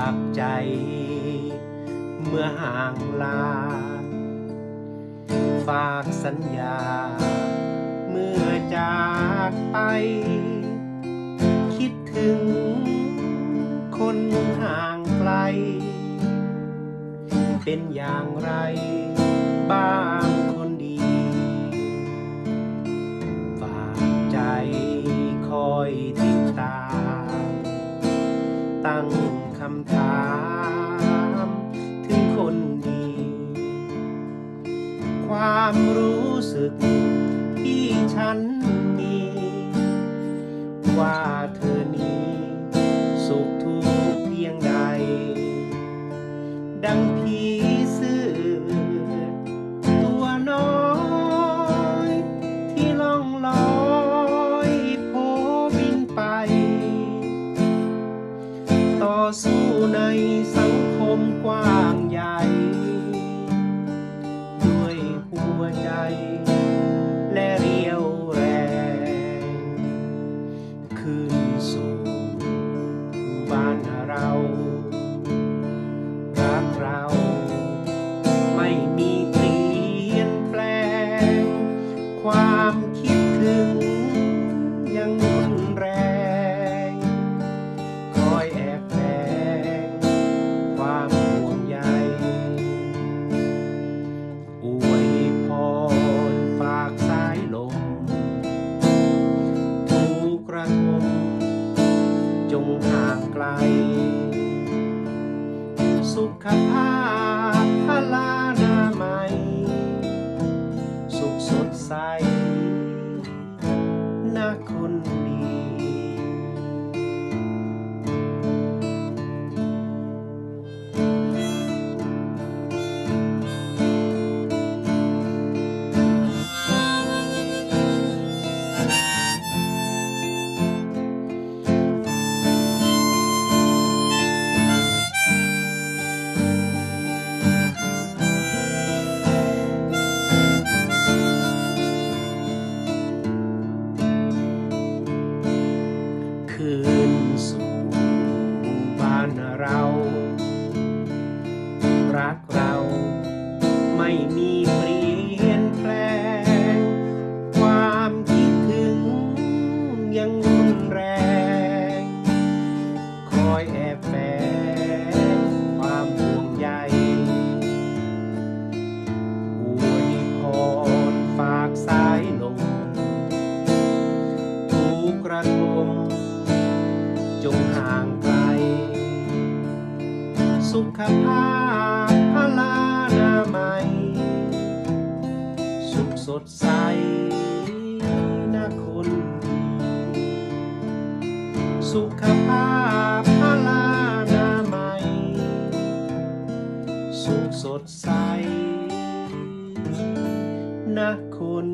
ากใจ เมื่อห่างลา ฝากสัญญา เมื่อจากไป คิดถึง คนห่างไกล เป็นอย่างไรบ้างคนดี ฝากใจคอยติดตามตั้งำถาม ถึงคนดี ความรู้สึกที่ฉันมี ว่าเธอ ว้างใหญ่ ด้วยหัวใจ และเรียวแรงคืนสู่บ้านเรา รักเราไม่มีเปลี่ยนแปลง ความคิดถึงยังางไกล สุขภาพพลานามัย สุขสดใส คืนสู่บ้านเรา รักเราไม่มี สุขภาพพลานามัย สุขสดใสนะคนดีสุขภาพพลานามัย สุขสดใสนะคน